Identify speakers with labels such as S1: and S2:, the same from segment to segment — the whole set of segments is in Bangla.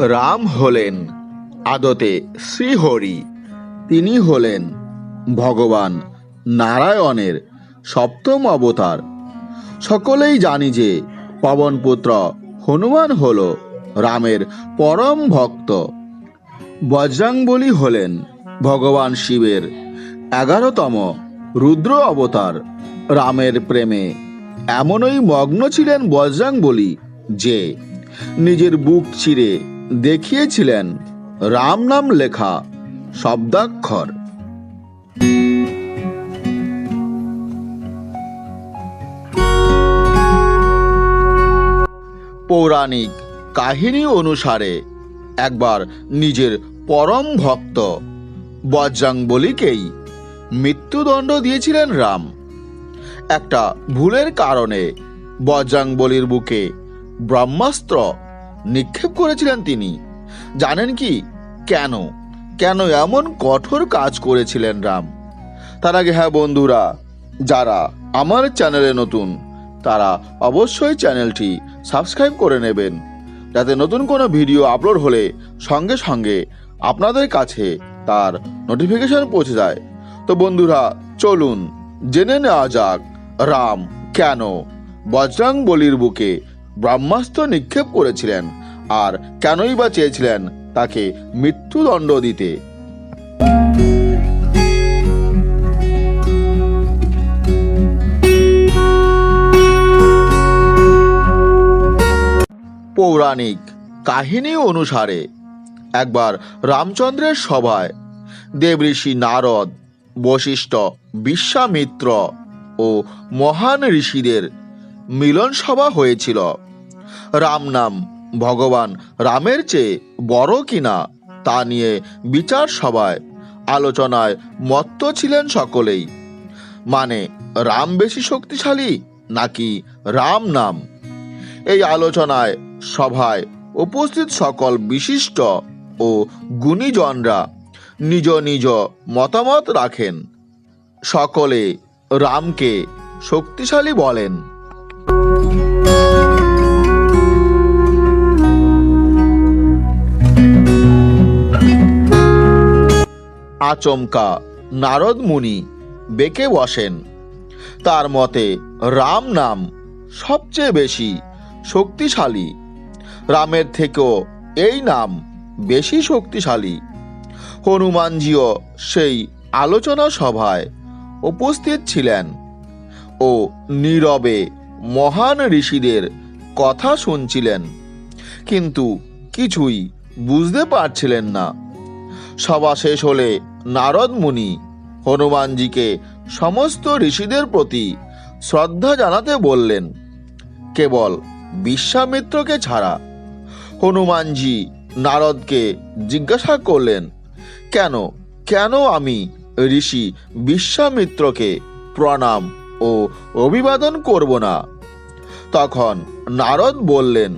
S1: রাম হলেন আদতে শ্রীহরি। তিনি হলেন ভগবান নারায়ণের সপ্তম অবতার। সকলেই জানি যে পবনপুত্র হনুমান হল রামের পরম ভক্ত। বজরাংবলী হলেন ভগবান শিবের এগারোতম রুদ্র অবতার। রামের প্রেমে এমনই মগ্ন ছিলেন বজরাংবলী যে নিজের বুক চিরে দেখিয়েছিলেন। রাম নাম লেখা শব্দাক্ষর। পৌরাণিক কাহিনী অনুসারে একবার নিজের পরম ভক্ত বজ্রাংবলীকেই মৃত্যুদণ্ড দিয়েছিলেন রাম। একটা ভুলের কারণে বজ্রাংবলীর বুকে ব্রহ্মাস্ত্র নিক্ষেপ করেছিলেন তিনি। জানেন কি? কেন? কেন এমন কঠোর কাজ করেছিলেন রাম? তার আগে হ্যাঁ বন্ধুরা, যারা আমার চ্যানেলে নতুন, তারা অবশ্যই চ্যানেলটি সাবস্ক্রাইব করে নেবেন। যাতে নতুন কোনো ভিডিও আপলোড হলে সঙ্গে সঙ্গে আপনাদের কাছে তার নোটিফিকেশন পৌঁছে যায়। তো বন্ধুরা, চলুন, জেনে নেওয়া যাক রাম কেন বজরাং বলির বুকে ব্রহ্মাস্ত্র নিক্ষেপ করেছিলেন আর কেনই বা চেয়েছিলেন তাকে মৃত্যুদণ্ড দিতে। পৌরাণিক কাহিনী অনুসারে একবার রামচন্দ্রের সভায় দেবঋষি নারদ, বশিষ্ঠ বিশ্বামিত্র ও মহান ঋষিদের মিলন সভা হয়েছিল। রাম নাম, ভগবান রামের চেয়ে বড় কিনা তা নিয়ে বিচার সভায়, আলোচনায় মত্ত ছিলেন সকলেই। মানে রাম বেশি শক্তিশালী নাকি রাম নাম? এই আলোচনায় সভায় উপস্থিত সকল বিশিষ্ট ও গুণীজনরা নিজ নিজ মতামত রাখেন। সকলে রামকে শক্তিশালী বলেন। আচমকা। নারদ মুনি, বেঁকে বসেন। তার মতে, রাম নাম সবচেয়ে বেশি শক্তিশালী। রামের থেকেও এই নাম বেশি শক্তিশালী। হনুমানজিও সেই আলোচনা সভায় উপস্থিত ছিলেন ও নীরবে মহান ঋষিদের কথা শুনছিলেন। কিন্তু কিছুই বুঝতে পারছিলেন না। সভা শেষ হলে নারদ মুনি, হনুমানজিকে সমস্ত ঋষিদের প্রতি শ্রদ্ধা জানাতে বললেন, কেবল বিশ্বামিত্রকে ছাড়া হনুমানজি নারদকে জিজ্ঞাসা করলেন, কেন কেন আমি ঋষি বিশ্বামিত্রকে প্রণাম ও অভিবাদন করব না? তখন নারদ বললেন,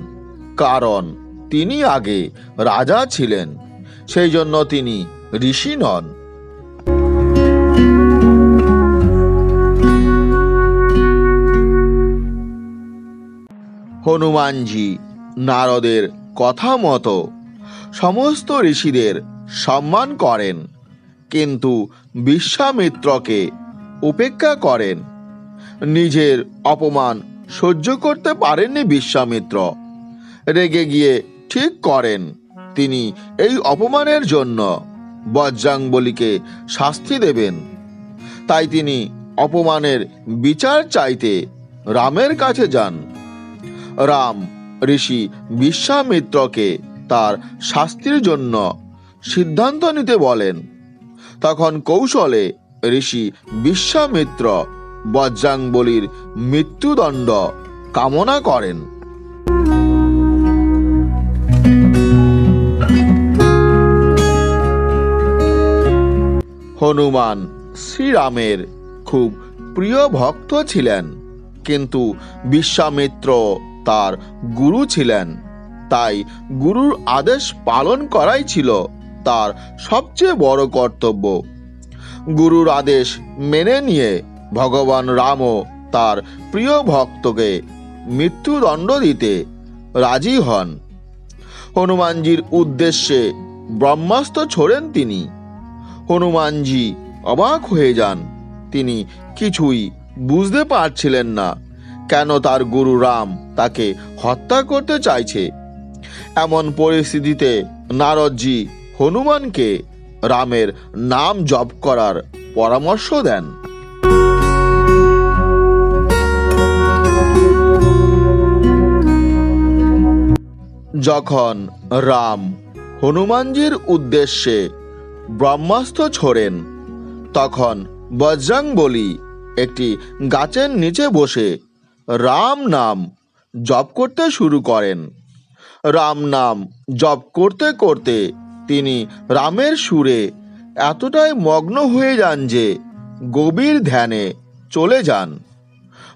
S1: কারণ তিনি আগে রাজা ছিলেন, সেই জন্য তিনি ঋষি নন। হনুমানজি নারদের কথা মতো সমস্ত ঋষিদের সম্মান করেন, কিন্তু বিশ্বামিত্রকে উপেক্ষা করেন। নিজের অপমান সহ্য করতে পারেননি বিশ্বামিত্র। রেগে গিয়ে ঠিক করেন তিনি এই অপমানের জন্য। বজ্রাংবলীকে শাস্তি দেবেন। তাই তিনি অপমানের বিচার চাইতে রামের কাছে যান। রাম ঋষি বিশ্বামিত্রকে তার শাস্তির জন্য সিদ্ধান্ত নিতে বলেন। তখন কৌশলে ঋষি বিশ্বামিত্র বজ্রাংবলীর মৃত্যুদণ্ড কামনা করেন। হনুমান শ্রীরামের খুব প্রিয় ভক্ত ছিলেন, কিন্তু বিশ্বামিত্র তার গুরু ছিলেন। তাই গুরুর আদেশ পালন করাই ছিল তার সবচেয়ে বড় কর্তব্য। গুরুর আদেশ মেনে নিয়ে ভগবান রামও তার প্রিয় ভক্তকে মৃত্যুদণ্ড দিতে রাজি হন। হনুমানজির উদ্দেশ্যে ব্রহ্মাস্ত্র ছোড়েন তিনি। হনুমানজি অবাক হয়ে যান। তিনি কিছুই বুঝতে পারছিলেন না। কেন তার গুরু রাম তাকে হত্যা করতে চাইছে? এমন পরিস্থিতিতে নারদজি হনুমানকে রামের নাম জপ করার পরামর্শ দেন। যখন রাম হনুমানজির উদ্দেশ্যে ব্রহ্মাস্ত্র ছোড়েন। তখন বজ্রাং বলি, একটি গাছের নিচে বসে রাম নাম জপ করতে শুরু করেন। রাম নাম জপ করতে করতে তিনি রামের সুরে এতটাই মগ্ন হয়ে যান যে গভীর ধ্যানে চলে যান।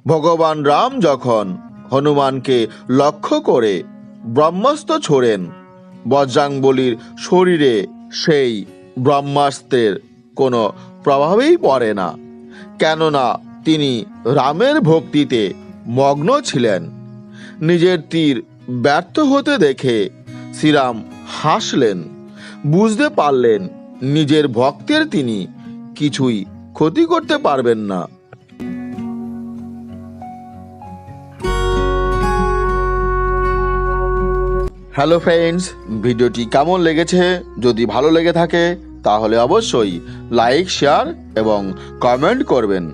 S1: ভগবান রাম যখন হনুমানকে লক্ষ্য করে ব্রহ্মাস্ত্র ছোড়েন বজ্রাঙ্গবলির শরীরে সেই ব্রহ্মাস্ত্রের কোনো প্রভাবেই পড়ে না, কেননা তিনি রামের ভক্তিতে মগ্ন ছিলেন। নিজের তীর ব্যর্থ হতে দেখে শ্রীরাম হাসলেন, বুঝতে পারলেন নিজের ভক্তের তিনি কিছুই ক্ষতি করতে পারবেন না। হ্যালো ফ্রেন্ডস, ভিডিওটি কেমন লেগেছে? যদি ভালো লেগে থাকে তাহলে অবশ্যই লাইক শেয়ার এবং কমেন্ট করবেন।